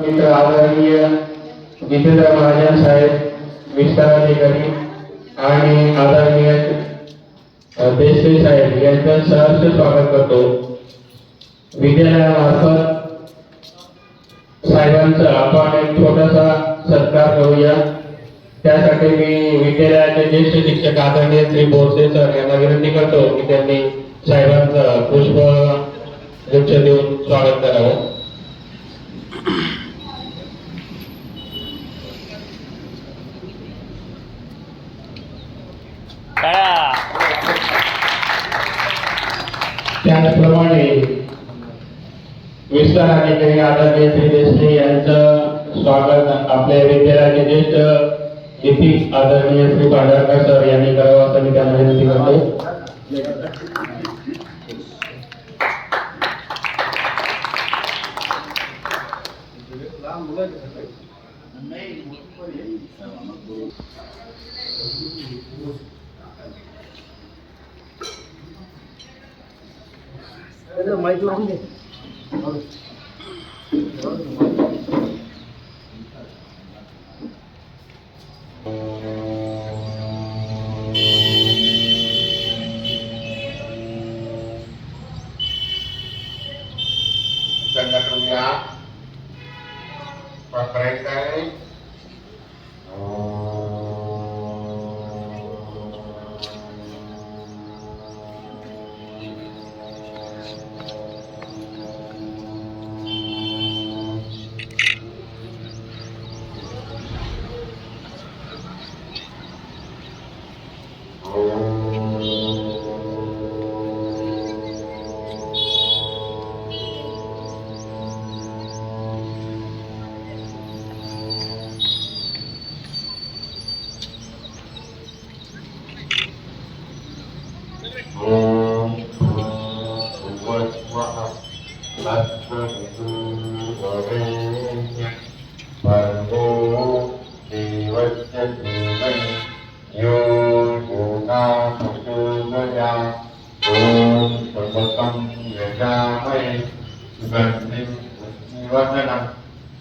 मित्र आदरणीय जितेंद्र महाजन साहेब विस्ताराधिकारी आणि आदरणीय अ, साहेब यांचं सहर्ष स्वागत करतो. विद्यालयामार्फत साहेबांचा आपण एक छोटासा सत्कार करूया. त्यासाठी मी विद्यालयाचे ज्येष्ठ शिक्षक आदरणीय श्री बोरसे सर यांना विनंती करतो की त्यांनी साहेबांचं पुष्प गुच्छ देऊन स्वागत करावं. त्याचप्रमाणे विस्तार अधिकारी आदरणीय श्री देशमुख यांचं स्वागत आपल्या विद्यालयाचे ज्येष्ठ लिपिक आदरणीय श्री पांढरकर सर यांनी करावं असं मी त्यांना विनंती करतो. माईक लावून दे त्यांना करूया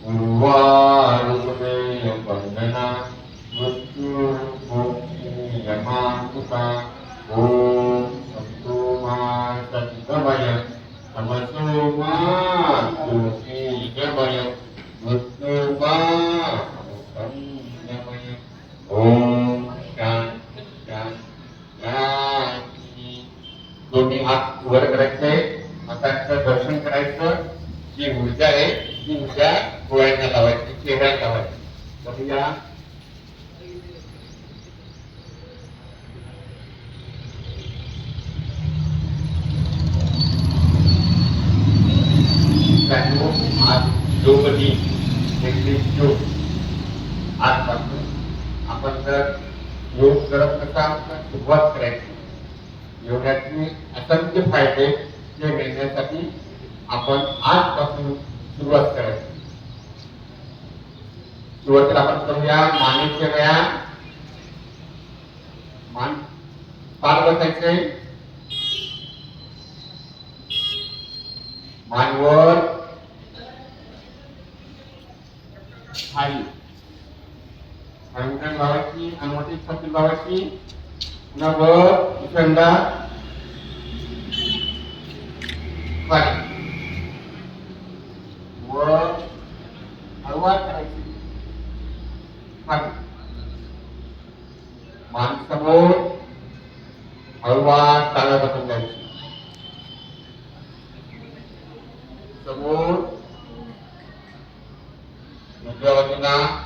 Guru Varupade Vandana Muttu ज्योतिर्गमय मृत्यु संयमय दोन्ही हात वर करायचे दर्शन करायचं जी ऊर्जा आहे ती ऊर्जा डोळ्यांना लावायची चेहऱ्याला लावायची एकवीस जून आजपासून आपण जर योग करत असाल तर सुरुवात करायची. योगाचे असंख्य फायदे ते मिळण्यासाठी आपण आजपासून सुरुवात करायची. सुरुवात आपण करूया मानेचे व्यायाम. मान पार बसायचे. मानवर खाली अंगण लावायची अंगठी छाती लावायची पुन्हा वर उचंडा खाली हळवा करायची मान समोर हळवा टाळा बसून द्यायची समोर વ્યવસ્થા